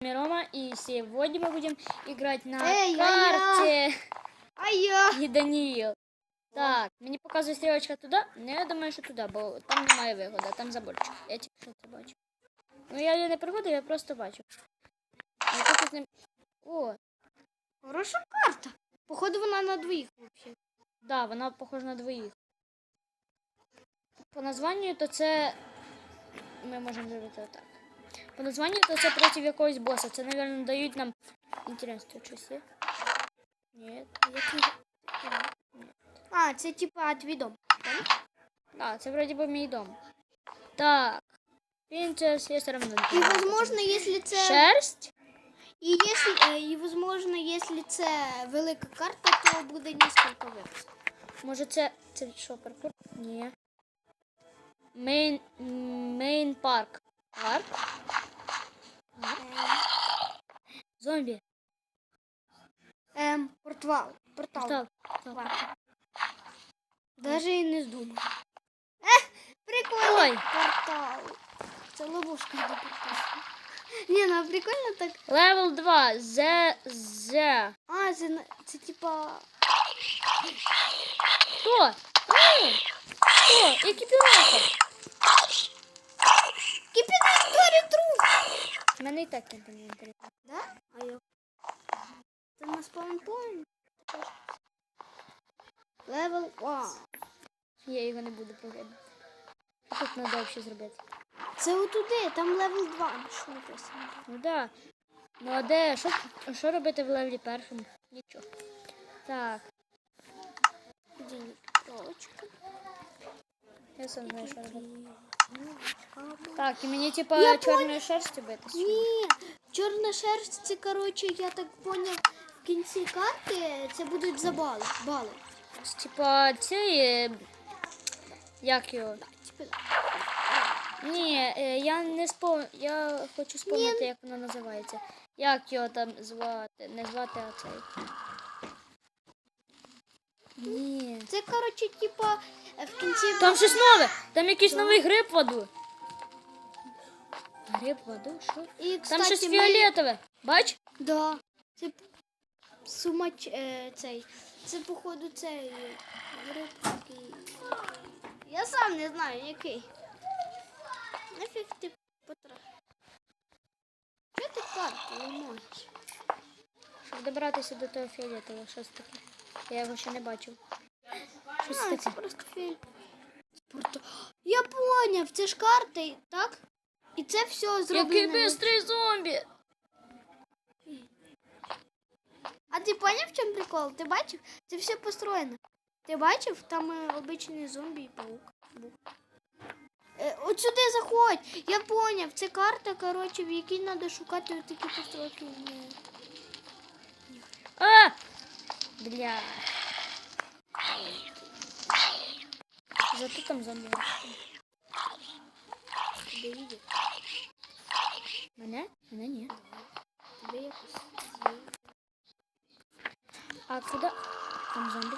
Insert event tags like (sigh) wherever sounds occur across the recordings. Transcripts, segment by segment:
вами Рома, и сегодня мы будем играть на Эй, карте А я. і Даніїл. Так, мені показує стрілочка туди. Ну, я думаю, що туди, бо там немає вигода, там заборчик. Я тільки що це бачу. Ну я її не приходив, я просто бачу. Тут з. О, Хороша карта. Походу вона на двоїх взагалі. да, вона похожа на двоїх. По названню то це. Ми можемо зробити отак. По названню то це проти якогось боса. Це, мабуть, дають нам. Інтересно, щось є? Ні, який. А, це типа твій дом. А, це вроді би мій дом. Так. Принцесс, я все равно. І возможно, якщо це. Шерсть? І якщо, і возможно, якщо це велика карта, то буде несколько випусків. Може це. Це що, паркур? Ні. Мейн. Мейн парк. Парк? Зомбі. Ем, портвал. Портал. Так. так. Даже і не здумав. Ех, прикольно. Ой. Портал. Це ловушка до порталу. (laughs) Ні, ну прикольно так. Левел 2. Зе. Зе. А, це, на- це типа. Хто? Ні. Хто? Екіпіровка. У мене і так не інвентарі. Да? А я. Це на спаунпоінт. Левел 1. Я його не буду проглядати. Що тут треба взагалі зробити? Це отуди, там левел 2. Що написано? Ну да. Ну а де? Що, що робити в левелі першому? Нічого. Так, Дінь, кролочка. я сам знаю, що робити. Так, і мені типа Я чорною шерстю бити. Ні, чорна шерсть, це, коротше, я так поняв, в кінці карти це будуть за бали. бали. Типа цей. е, Як його? Ні, е, я не спом... Я хочу спомнити, як воно називається. Як його там звати? Не звати, а цей. Ні. Це, коротше, типа, е, в кінці Там щось нове! Там якийсь новий гриб в воду. Гриб в воду? Що? І, Там кстати, щось ми- фіолетове. Бач? Да. Це сумач е, цей. Це походу цей е, гриб такий. Я сам не знаю який. Нафіг ти потратив. Чого ти карту не можеш? Щоб добратися до того фіолетового, щось таке. Я його ще не бачив. Це таке. просто фільм. Я поняв, це ж карти, так? І це все зроблено. Який бистрий зомбі! А ти поняв, в чому прикол? Ти бачив? Це все построєно. Ти бачив? Там е, обичний зомбі і паук. був. Е, от сюди заходь. Я поняв. Це карта, коротше, в якій треба шукати от такі постройки. Ні. А! Бля. Зато там зомбі. Тебе їде. Мене? Мене ні. Тебе якось. А куди? Там зомбі.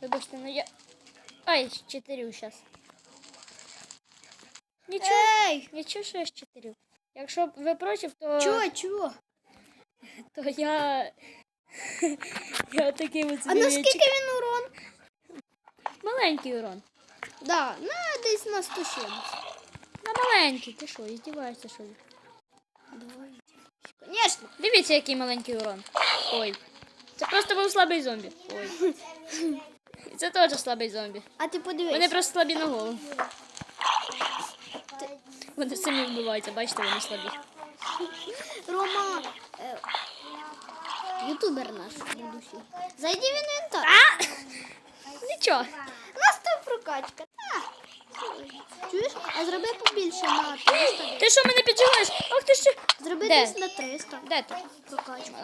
Вибачте, ну я. Ай, чотирю зараз. Нічого, Ей! нічого, що я чотирю. Якщо ви проти, то, Чого, чого? (laughs) то я. Я такий от А наскільки він урон? Маленький урон. Да, на десь на 170. На маленький, ти що, іздіваєшся, що ли? Давай. Конечно. Дивіться, який маленький урон. Ой. Це просто був слабий зомбі. Ой. Це теж слабий зомбі. А ти подивись. Вони просто слабі на голову. Вони самі вбиваються, бачите, вони слабі. Рома, е, ютубер наш будущий. Зайди в інвентар. (laughs) Нічого. Нас там прокачка. Чуєш? А зроби побільше на 300. Ти що мене підживаєш? Ох ти ще. Зроби Де? десь на 300 Де ти? прокачку.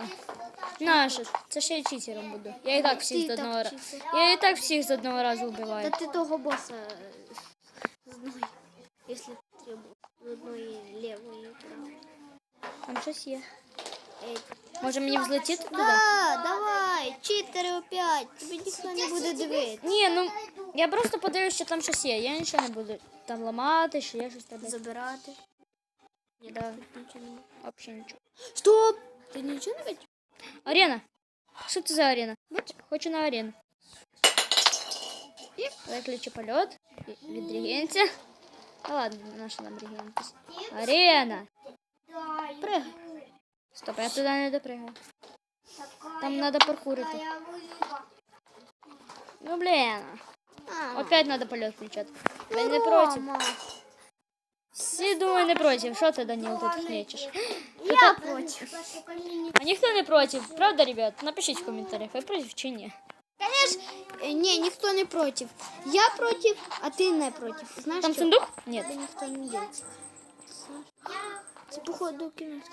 Наша. Це ще я читером буду. Я і так всіх Ти з і так одного разу. читер. Я і так всіх з одного разу Та вбиваю. ти того боса е, з одної, якщо треба, з одної лівої і правої. Там щось є. Ей. Може мені взлетіти туди? Да, давай, читери опять. Тобі ніхто не буде дивитися. Ні, ну я просто подивлюсь, що там щось є. Я нічого не буду там ламати, ще є щось треба. Забирати. Ні, да. Нічого немає. Взагалі нічого. Стоп! Ти нічого не бачиш? Арена. Що це за арена? Бач, хочу на арену. Виключи польот. і- Відрегенця. Ну ладно, наша нам регентись. Арена. Пригай. Стоп, я туди не допригаю. Там треба паркурити. Ну блін. А, Опять треба польот включати. Ви не проти? Рома. Всі думаю не проти. Що ти, Даніл, тут хнечеш? Я проти. А ніхто не проти. Правда, ребят? Напишіть в коментарях, ви проти чи ні. Конечно, э, не, никто не против. Я против, а ты не против. Знаешь Там что? сундук? Ні. Это никто не делает. Це походу кінець.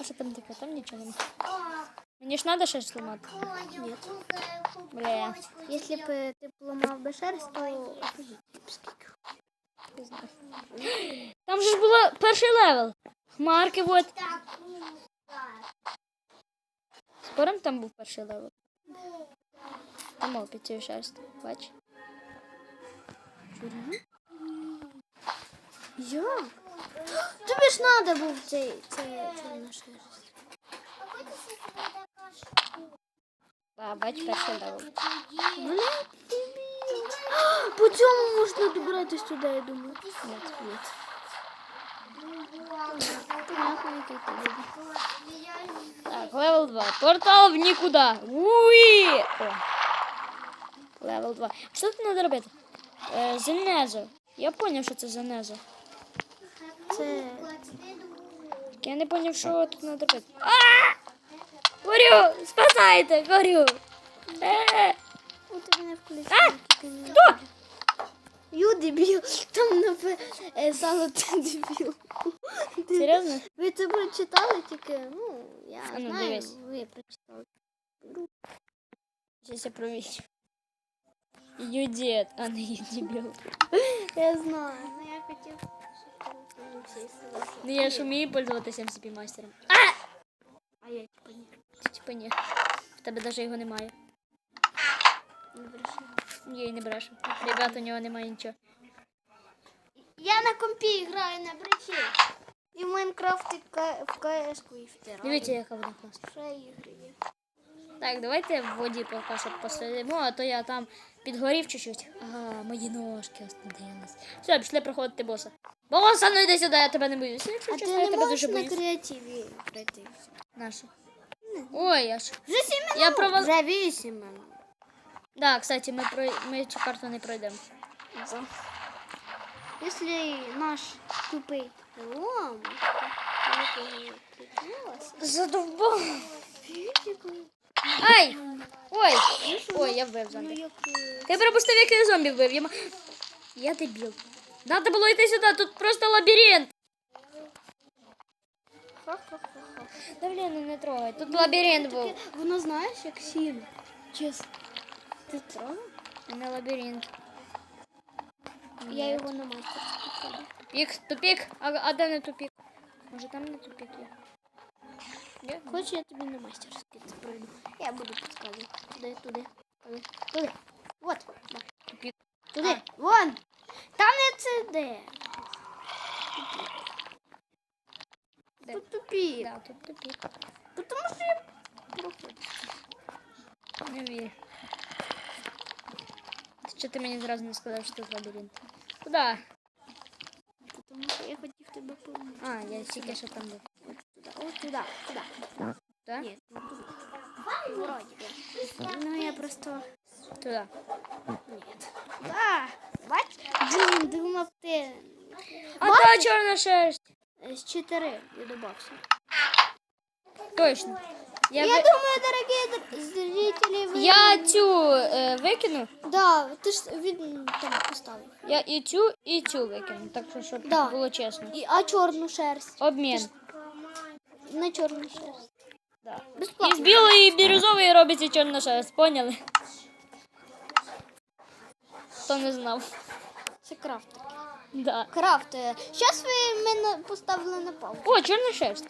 А що там таке? Там нічого немає. Мені ж треба щось зламати. Нет. Бля. Если бы ты поломал бы шерсть, то офигеть, скільки. Не знаю. Там же ж було перший левел. Хмарки, вот. Скоро там був перший левел. Там мав піти шерсть. Бач. Я? Тобі ж надо був цей, цей чорна шерсть. А, бач, перший дебіл. (gasps) По цьому можна добратися туди, я думаю. Ти дебіл. Так, левел 2. Портал в нікуди. Уї! О. Левел 2. Що тут треба робити? Е, Зенезо. Я зрозумів, що це Зенезо. Це Я не зрозумів, що тут треба робити. Горю! Спасайте! Горю! Е! У тебе не. Хто? Ю, дебіл. Там написано е, сало ти дебіл. Серйозно? Ви це прочитали тільки, ну, я А ну, знаю, дивись. ви прочитали. Сейчас я. Ее дед, а не дебіл. Я знаю, ну я хотів, Ну я ж вмію пользуватися MCP мастером. А я типа ні. Ти типа ні. В тебе навіть його немає. Не брешу. Я не брешу. Ребят, у нього немає нічого. Я на компі граю на бречі. І в Майнкрафті в КС-ку і в Террарі. Дивіться, яка вона класна. Ще ігри. Так, давайте в воді поки що посидимо, а то я там підгорів чуть-чуть. Ага, мої ножки остановились. Все, пішли проходити боса. Боса, ну йди сюди, я тебе не боюсь. Якщо А чесно, ти я не тебе можеш дуже на боюсь. креативі пройти? Нашу. Ой, я ж. Вже сім минут. Я провал... Вже вісім минут. Да, кстати, ми, про... ми цю карту не пройдемо. Если наш тупый лом Задовбав. Ай! Ой! Ой, я вбив Ну, зомбі. як... е, Я пропустив, як я зомбі вбив. Я, м- я дебіл. Надо було йти сюди, тут просто лабіринт. Ха-ха-ха-ха. Да блін, ну не трогай. Тут лабіринт був. Воно знаєш, як сім. Чесно. Ти трогав? А не лабіринт. Я його на мастерську кладу. Тупік, тупік. А, а де не тупік? Може там не тупік є? Є? Хочеш, я тобі на мастерську це пройду. Я буду підказувати. Туди, туди, туди, туди. Вот. Да. Тупік. Туди. Вон. Там не це де. Де? Тут тупі. Да, тут тупік. Тому що я проходжу. Не вірю. Що ти мені зразу не сказав, що тут лабіринт? Куда? Тому що я хотів тебе помити. А, я тільки що там був. Туди, туди. Да? Туди. Вроді би. Ну я просто... Туди. Нет. Да. Бач? Блин, думав ти. А та чорна шерсть. З чотири я добався. Точно. Я, Я ви- думаю, дорогі др- зрителі, ви... я цю е, викину. Да, ти ж від там поставив. Я і цю, і цю викину. Так що, щоб Да. було чесно. І, а чорну шерсть? Обмін. На чорну шерсть. Да. Безплатно. Із білої і бірюзової робиться чорна шерсть, поняли? Хто не знав. Це крафт. Да. Крафт. Зараз ви мене поставили на паузу. О, чорна шерсть.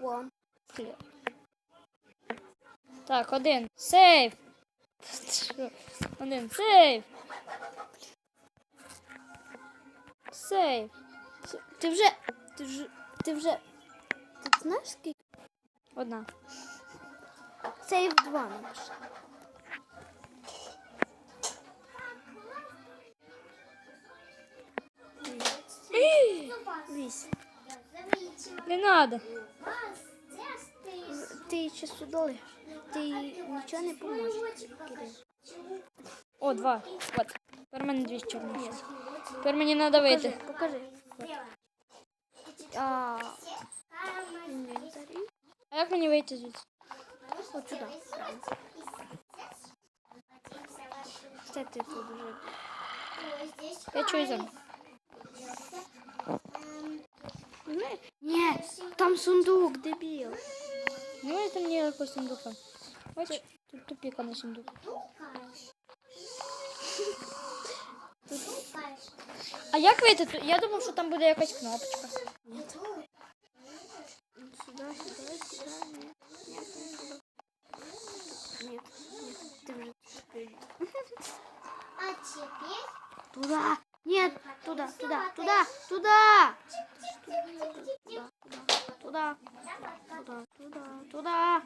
Вон. Так, один. Сейф. Один. Сейв. Сейв. Ти вже. Ти вже. Ти вже. Ти знаєш скільки? Одна. Сейв 2 напиши. Вісім. Не надо. Ти ще сюди. Ти нічого не поможеш. О, два. От. Тепер мене дві чорні. Тепер мені треба вийти. Покажи, покажи. А, інвентарі. А як мені вийти звідси? От сюди. Це ти тут вже. Я чую зомбі. Ні, Ні, там сундук, дебіл. Ну, это мне легко сундука. Бач, тут тупіка на сундук. А як вийти? тут? Я думав, що там буде якась кнопочка. Туда. Нет, туда, туда, туда, туда. Туда, туда, туда, туда, туда,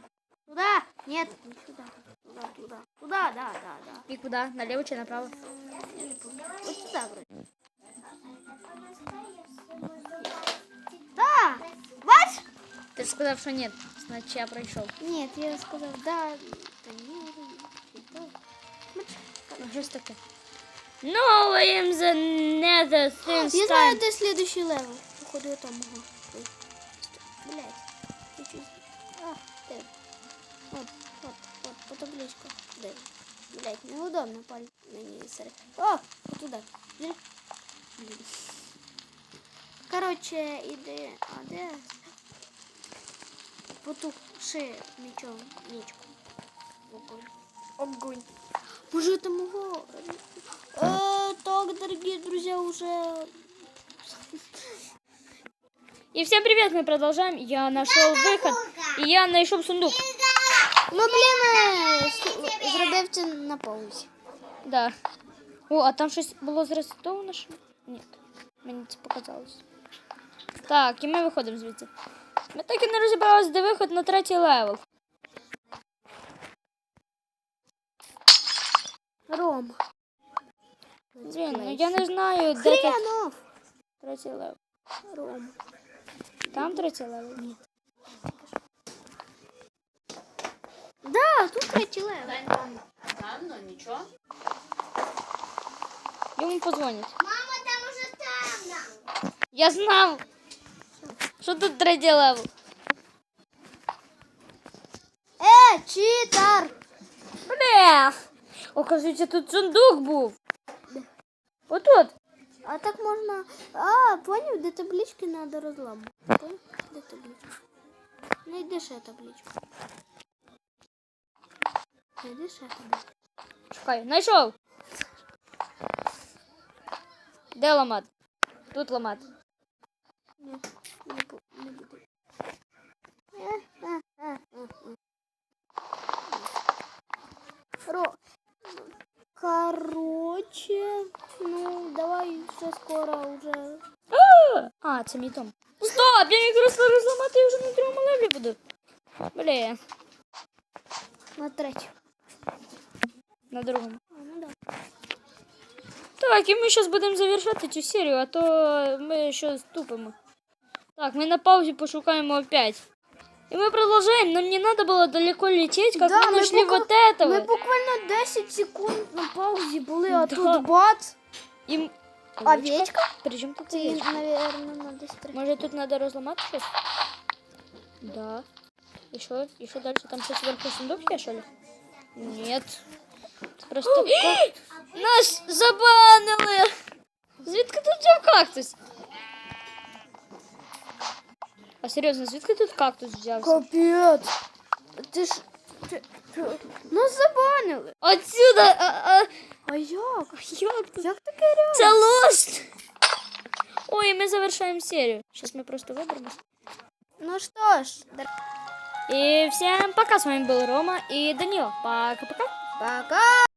туда. Нет, не сюда. Туда, туда, туда, да, да, да. І куди? Наліво чи направо? Я не помню. Вот сюда вроде. Да, бач? Ти ж сказав, що ні. Значить я пройшов. Нет, я сказал, да, да нет, да. Ну, щось таке. No, I am the nether since Я знаю, time. де следующий левел. Походу, я там. Ой. Блять. А, де? Вот, вот, вот, по табличку. Де? Блять, неудобно паль мені сери. О, вот туда. Блин. Блин. Короче, іди, а де? Потуши мечом, мечку. Огонь. Огонь. Може, это мого... Э, так, дорогие друзья, уже... (laughs) И всем привет, мы продолжаем. Я нашел выход. И я нашел сундук. Ну, блін, е, с- зробив це на паузі. Да. О, а там щось було зрестовано? що? Ні. Мені це показалось. Так, і ми виходимо звідси. Ми так і не розібралися, де виход на третій левел. Ром. Блін, ну я не знаю, де тут Хренов. третій левел. Ром. Там третій левел? Ні. Да, тут третій левел. Анно, нічого. Йому позвонять. мама там уже там. Я знав, що тут третій левел. Е, читар. Бля! Оказується, тут сундук був. Отут. А так можна... А, поняв, де таблички треба розламати. Поняв? Де таблички? Найди ще табличку. Найди ще табличку. Чекай, знайшов. Де ламати? Тут ламати. Ні, не, не буду. Е, е, е. Ро... Короче, ну, давай все скоро уже. А, це мій дом. Стоп! Я якраз розламати і вже на другому левлі буду. Бля, На третю. на другому. А, ну да. Так, і ми зараз будемо завершати цю серію, а то ми щось тупимо. Так, ми на паузі пошукаємо опять. І ми продовжуємо, нам не надо было далеко лететь, как Да, мы мы нашли буква- вот этого. Ми буквально 10 секунд на паузі були, а Да. тут бац. І... м- Овечка? Причем тут Це, овечка? наверное, надо стріляти. Може тут надо розламати щось? Да. І що? І що далі? Там щось вверху сундук є, що ли? Нет. Це Просто... (gasps) Нас забанили! Звідки тут взяв кактус? А серйозно, звідки тут кактус взявся? Капець. Ти ж... Ти, ти, нас забанили. Отсюда! А, а, А як? як тут? Як таке реально? Це лост! Ой, ми завершаємо серію. Зараз ми просто виберемось. Ну що ж, И всем пока, с вами был Рома и Данил. Пока-пока. пока.